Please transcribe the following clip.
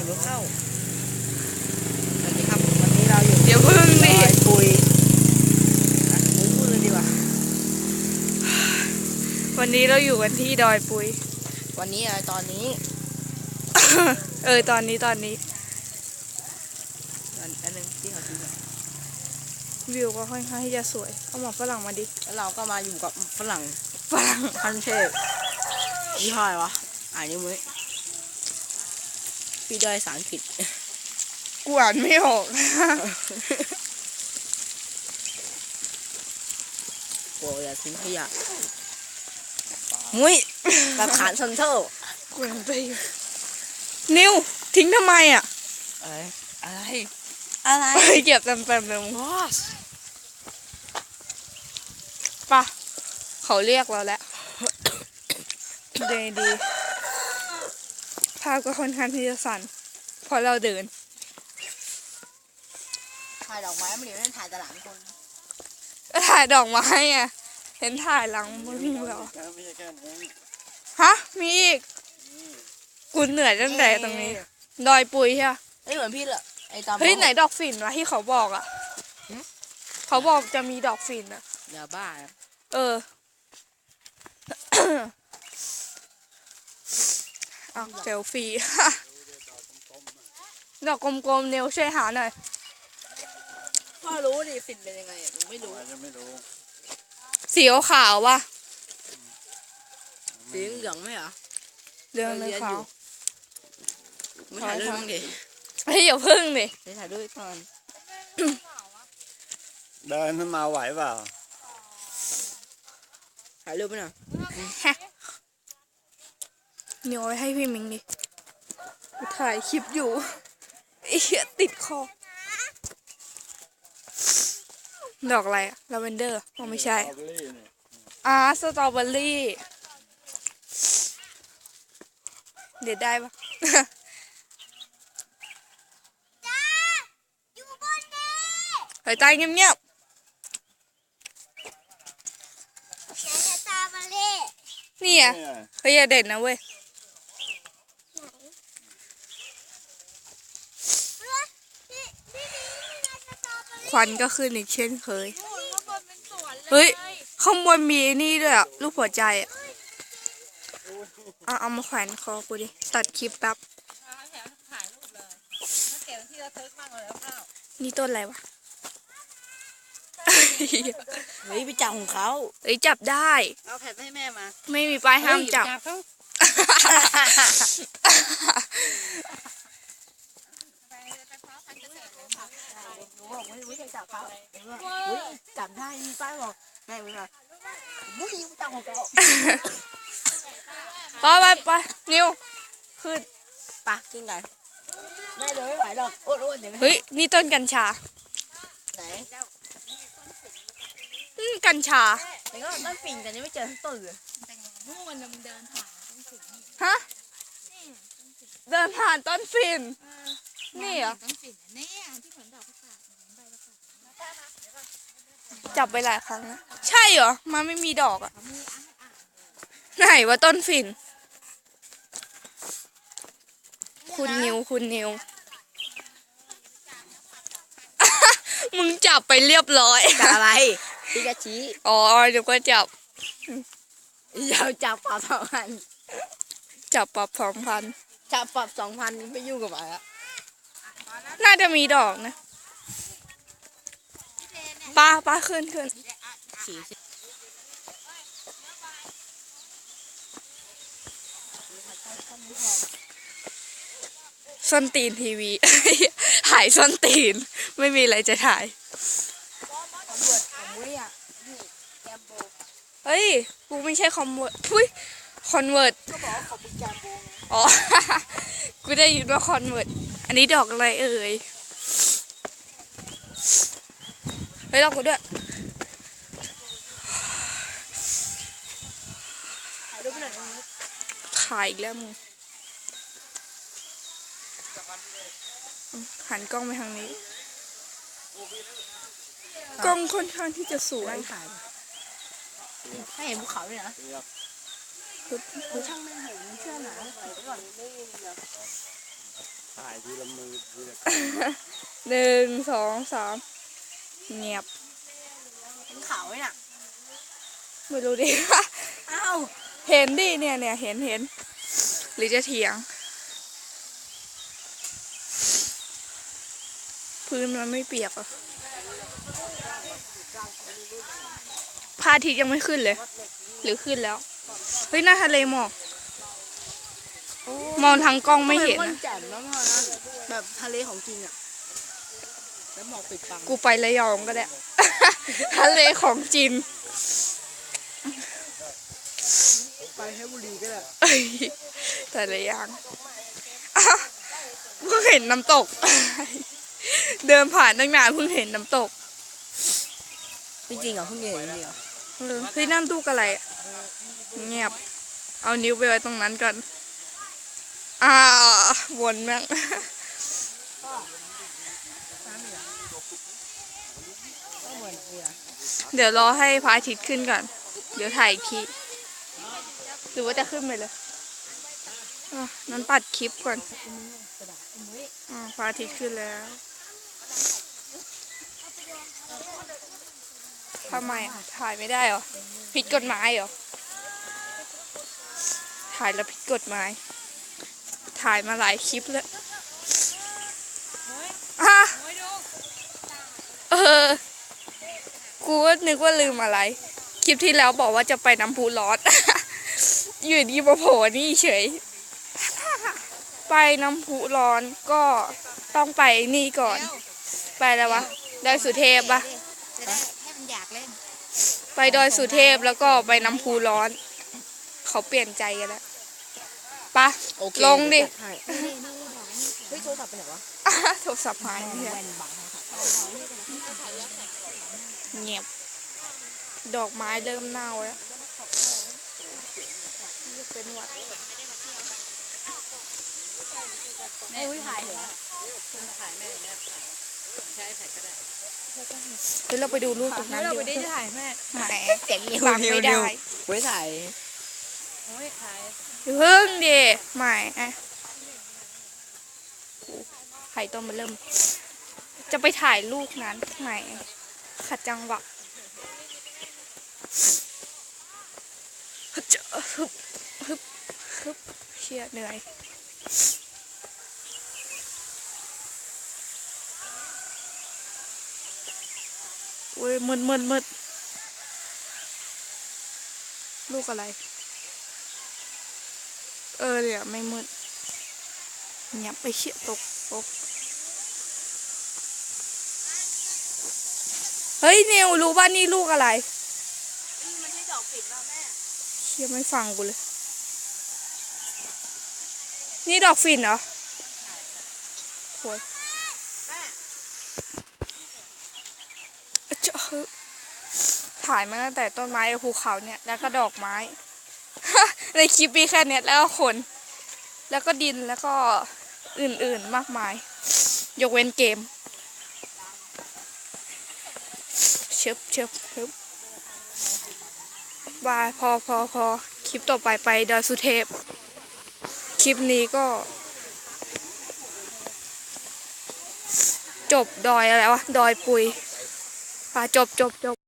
สียงรถเข้าสวัสดีครับวันนี้เราอยู่เดี๋ยวพึ่งดดิอยปุยอะหนูพูดเลยดีกว่า วันนี้เราอยู่กันที่ดอยปุย วันนี้อะไรตอนนี้เออตอนนี้ตอนนี้อันอันหนึงที่เขาทิ้งไว้วิวก็ค่อนข้างที่จะสวย เอาหมอกฝรั่งมาดิแล้วเราก็มาอยู่กับฝรั่งฝรั่ง คันเทพยี่ห้ออะไรวะอ่านนิ้วมือ พี่ดอยสารผิดกูอ่านไม่ออกโกอย่าทิ้งขยะมุ้ยกับขานซันเทอร์กูอ่านไปนิวทิ้งทำไมอะ อะไร อะไรอะไรไปเก็บเต็มๆเลยมึงบอสปะเขาเรียกเราแล้วดีดี ภาพก็ค่อนข้างที่จะสั่นเพราะเราเดิน ถ่ายดอกไม้มันเดี๋ยวเล่นถ่ายตลาดคนก็ถ่ายดอกไม้อะ เห็นถ่ายหลังมึงเหรอ ไม่ใช่แค่นั้นฮะ มีอีก กูเหนื่อยตั้งแต่ตรงนี้ ดอยปุยใช่ปะเฮ้ยเหมือนพี่เลยไอ้ตามเฮ้ยไหนดอกฝิ่นวะที่เขาบอกอะหึเขาบอกจะมีดอกฝิ่นอะ อย่าบ้านะเออ เอาเซลฟี่ดอกกลมๆเนวช่วยหาหน่อยพ่อรู้ดิฟินเป็นยังไงอะหนูไม่รู้อาจจะไม่รู้ สีขาวๆวะสีเหลืองไหมเหรอเรื่องเลยขาวไม่ถ่ายด้วยมั้งดิเฮ้ยอย่าพึ่งดิไม่ถ่ายด้วยตอนเดินขึ้นมาไหวเปล่าถ่ายรูปไหมน่ะ เนียวไว้ให้พี่มิงดิกูถ่ายคลิปอยู่ไอ้เหี้ยติดคอ ดอกอะไรอะลาเวนเดอร์อ๋อไม่ใช่สตรอเบอรี่นี่อ่าสตรอเบอรี่ เด็ดได้ปะเฮ้ยตายเงียบๆนี่อะเนี่ยเฮ้ยอย่าเด็ดนะเว้ย ควันก็ขึ้นอีกเช่นเคย เฮ้ย ข้างบนมีไอ้นี่ด้วยอะรูปหัวใจอะเอาเอามาแขวนคอกูดิ ตัดคลิปแป๊บนี่ต้นอะไรวะ เฮ้ยไปจับของเขาเฮ้ยจับได้ เอาแผ่นให้แม่มา ไม่มีป้ายห้ามจับเขาหนูบอกไม่ไม่ใช่จับเขาเห็นว่าอุ๊ยจับได้มีป้ายบอกแม่ไม่มาไม่ใช่จับของเขาไปไปไปนิวขึ้นปะกินกันแม่เดี๋ยวไม่ไหวหรอกอ้วนๆเดี๋ยวไม่เฮ้ยนี่ต้นกัญชาไหนอืมกัญชาแต่ก็ต้นปิ่งแต่ยังไม่เจอทั้งต้นเลยฮะเดินผ่านต้นฟินนี่เหรอต้นฝิ่นอันเนี่ยที่เหมือนดอกประกาศเหมือนใบประกาศ จับไปหลายครั้งนะใช่เหรอมันไม่มีดอกอะไหนว่าต้นฝิ่น คุณนิวคุณนิว มึงจับไปเรียบร้อยจับอะไรปิกาชีอ๋อเดี๋ยวก็จับอย่าจับปรับสองพันจับปรับสองพันจับปรับสองพันไม่ยุ่งกับอะไรละน่าจะมีดอกนะ ป้าป้าขึ้นขึ้นสีส้นตีนทีวี ถ่ายส้นตีน ไม่มีอะไรจะถ่ายเฮ้ย กูไม่ใช่คอมเวิร์ตอุ้ยคอนเวิร์ตก็บอกว่าขอมึงแกมโบงอ๋อ กูได้ยินว่าคอนเวิร์ตอันนี้ดอกอะไรเอ่ย เฮ้ยดอกกูด้วยถ่ายรูปหน่อยตรงนี้ถ่ายอีกแล้วมึงอืมหันกล้องไปทางนี้ กล้องค่อนข้างที่จะสวยนั่งถ่ายให้เห็นภูเขาด้วยนะเรียบคือช่างไม่เห็นเชื่อหนาใส่ไปก่อนไม่ยินเดี๋ยวไปถ่ายทีละมือทีละหนึ่งสองสาม เงียบเห็นเขาไหมน่ะไม่รู้ดิ อ้าวเห็นดิเนี่ยเนี่ยเห็นเห็นหรือจะเถียง พื้นมันไม่เปียกเหรอะพระอาทิตย์ยังไม่ขึ้นเลย หรือขึ้นแล้ว เฮ้ยหน้าทะเลหมอก มองทางกล้องไม่เห็นมันอะแจ่มแล้วมั้งนะแบบทะเลของจริงอะ แล้วหมอกปิดบังกูไประยองก็ได้ ทะเลของจริงไปเพชรบุรีก็ได้เอ้ยแต่ละอย่างอ้าวเพิ่งเห็นน้ำตก เดินผ่านตั้งนานเพิ่งเห็นน้ำตกจริงๆเหรอเพิ่งเห็นจริงเหรอเออเฮ้ยนั่นตู้อะไรอะเงียบ เอานิ้วไปไว้ตรงนั้นก่อน อ่าวนแม่งก็เหมือนเรือ เดี๋ยวรอให้พระอาทิตย์ขึ้นก่อน เดี๋ยวถ่ายอีกที หรือว่าจะขึ้นไปเลยนั้นตัดคลิปก่อนอพระอาทิตย์ขึ้นแล้วทำไมอะ ถ่ายไม่ได้เหรอ ผิดกฎหมายเหรอ ถ่ายแล้วผิดกฎหมาย ถ่ายมาหลายคลิปแล้ว อะ เออ กูก็นึกว่าลืมอะไร คลิปที่แล้วบอกว่าจะไปน้ำพุร้อน อยู่ดีมาโผล่นี่เฉย ไปน้ำพุร้อนก็ต้องไปนี่ก่อน ไปแล้ววะดอยสุเทพปะจะได้ให้มันอยากเล่น ไปดอยสุเทพแล้วก็ไปน้ำพุร้อน เขาเปลี่ยนใจกันแล้วปะโอเคลงดิเยวจัให้เฮ้ยโทรศัพท์ไปไหนวะอะโทรศัพท์หายเนี่ย แว่นบัง เงียบ ดอกไม้เริ่มเน่าแล้วเป็นหวัดแม่ถ่ายเหรอถ่ายแม่เนี่ยใช้แผ่นก็ได้เดี๋ยวเราไปดูรูปตรงนั้นเราดีไปกได้ว่าถ่ายแม่แหมเสียงเร็วฟังไม่ได้ไว้ถ่ายโอ้ยถ่ายอย่าเพิ่งดิใหม่อะไข่ต้มมาเริ่ม จะไปถ่ายลูกนั้นใหม่ ขัดจังหวะฮึบจะฮึบฮึบฮึบเชียเหนื่อยอุ้ยมืดมืดมืดลูกอะไร เออเนี่ยไม่มืดเงียบไปเชี่ยตกตก เฮ้ยนิวรู้ว่านี่ลูกอะไรนี่มันใช่ดอกฝิ่นป่ะแม่เชี่ยไม่ฟังกูเลย นี่ดอกฝิ่นเหรอโวยเจ้าถ่ายมาตั้งแต่ต้นไม้ภูเขาเนี่ย แล้วก็ดอกไม้ ในคลิปมีแค่เนี้ยแล้วก็คนแล้วก็ดินแล้วก็อื่นๆมากมาย ยกเว้นเกม เชิบเชิบเชิบบายพอพอพอคลิปต่อไปไปดอยสุเทพ คลิปนี้ก็ จบดอยอะไรวะ ดอยปุยป่าจบจบจบ